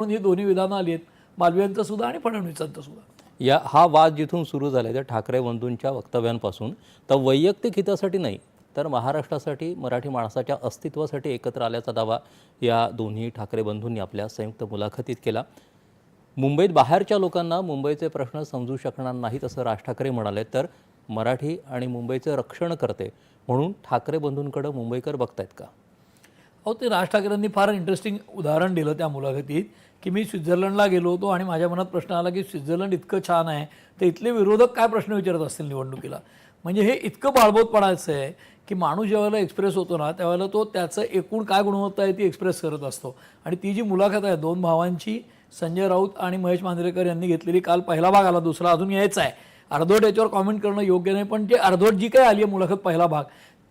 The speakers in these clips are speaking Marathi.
म्हणून ही दोन्ही विधानं आली आहेत. मालवीयांचं सुद्धा आणि फडणवीसांचं सुद्धा. या हा वाद जिथून सुरू झाला त्या ठाकरे बंधूंच्या वक्तव्यांपासून. तर वैयक्तिक हितासाठी नाही तर महाराष्ट्रासाठी मराठी माणसाच्या अस्तित्वासाठी एकत्र आल्याचा दावा या दोन्ही ठाकरे बंधूंनी आपल्या संयुक्त मुलाखतीत केला. मुंबईत बाहेरच्या लोकांना मुंबईचे प्रश्न समजू शकणार नाहीत असं राज ठाकरे म्हणाले तर मराठी आणि मुंबईचं रक्षण करते म्हणून ठाकरे बंधूंकडं मुंबईकर बघतायत का? अहो ते राज ठाकरेंनी फार इंटरेस्टिंग उदाहरण दिलं त्या मुलाखतीत की मी स्वित्झर्लंडला गेलो होतो आणि माझ्या मनात प्रश्न आला की स्वित्झर्लंड इतकं छान आहे तर इथले विरोधक काय प्रश्न विचारत असतील निवडणुकीला? म्हणजे हे इतकं बाळबोध पडायचं आहे की माणूस ज्यावेळेला एक्सप्रेस होतो ना त्यावेळेला तो त्याचं एकूण काय गुणवत्ता आहे ती एक्सप्रेस करत असतो. आणि ती जी मुलाखत आहे दोन भावांची संजय राऊत आणि महेश मांजरेकर यांनी घेतलेली काल पहिला भाग आला दुसरा अजून यायचा आहे. अर्धवट याच्यावर कॉमेंट करणं योग्य नाही पण ते अर्धवट जी काही आली आहे मुलाखत पहिला भाग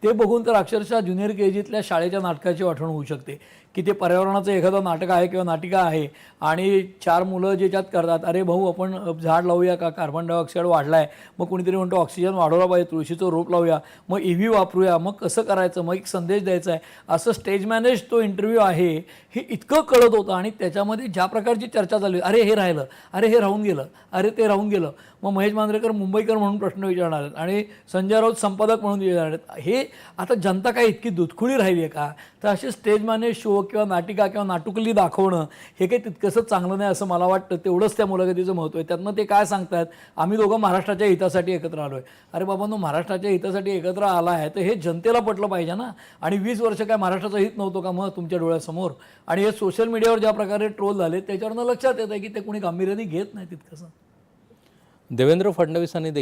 ते बघून तर अक्षरशः ज्युनियर के जीतल्या शाळेच्या नाटकाची आठवण होऊ शकते. की ते पर्यावरणाचं एखादं नाटक आहे किंवा नाटिका आहे आणि चार मुलं ज्याच्यात करतात अरे भाऊ आपण झाड लावूया का? कार्बन डायऑक्साईड वाढला आहे मग कोणीतरी म्हणतो ऑक्सिजन वाढवला पाहिजे तुळशीचं रोप लावूया. मग ई व्ही वापरूया. मग कसं करायचं? मग एक संदेश द्यायचा आहे. असं स्टेज मॅनेज तो इंटरव्ह्यू आहे हे इतकं कळत होतं आणि त्याच्यामध्ये ज्या प्रकारची चर्चा झाली अरे हे राहिलं. अरे हे राहून गेलं. अरे ते राहून गेलं. मग महेश मांजरेकर मुंबईकर म्हणून प्रश्न विचारणार आहेत आणि संजय राऊत संपादक म्हणून विचारणार आहेत. हे आता जनता काय इतकी दुधखुळी राहिली आहे का? तर असे स्टेजमाने शो किंवा नाटिका किंवा नाटुकली दाखवणं हे काही तितकंसं चांगलं नाही असं मला वाटतं. तेवढंच त्या मुलाखतीचं महत्त्व आहे. त्यातनं ते काय सांगतात? आम्ही दोघं महाराष्ट्राच्या हितासाठी एकत्र आलो आहे अरे बाबांनो महाराष्ट्राच्या हितासाठी एकत्र आला आहे तर हे जनतेला पटलं पाहिजे ना. आणि वीस वर्ष काय महाराष्ट्राचं हित नव्हतं का मग तुमच्या डोळ्यासमोर? आणि हे सोशल मीडियावर ज्या प्रकारे ट्रोल झाले त्याच्यावरनं लक्षात येतं की ते कोणी गांभीर्याने घेत नाही तितकंसं. देवेंद्र फडणवीसांनी देखील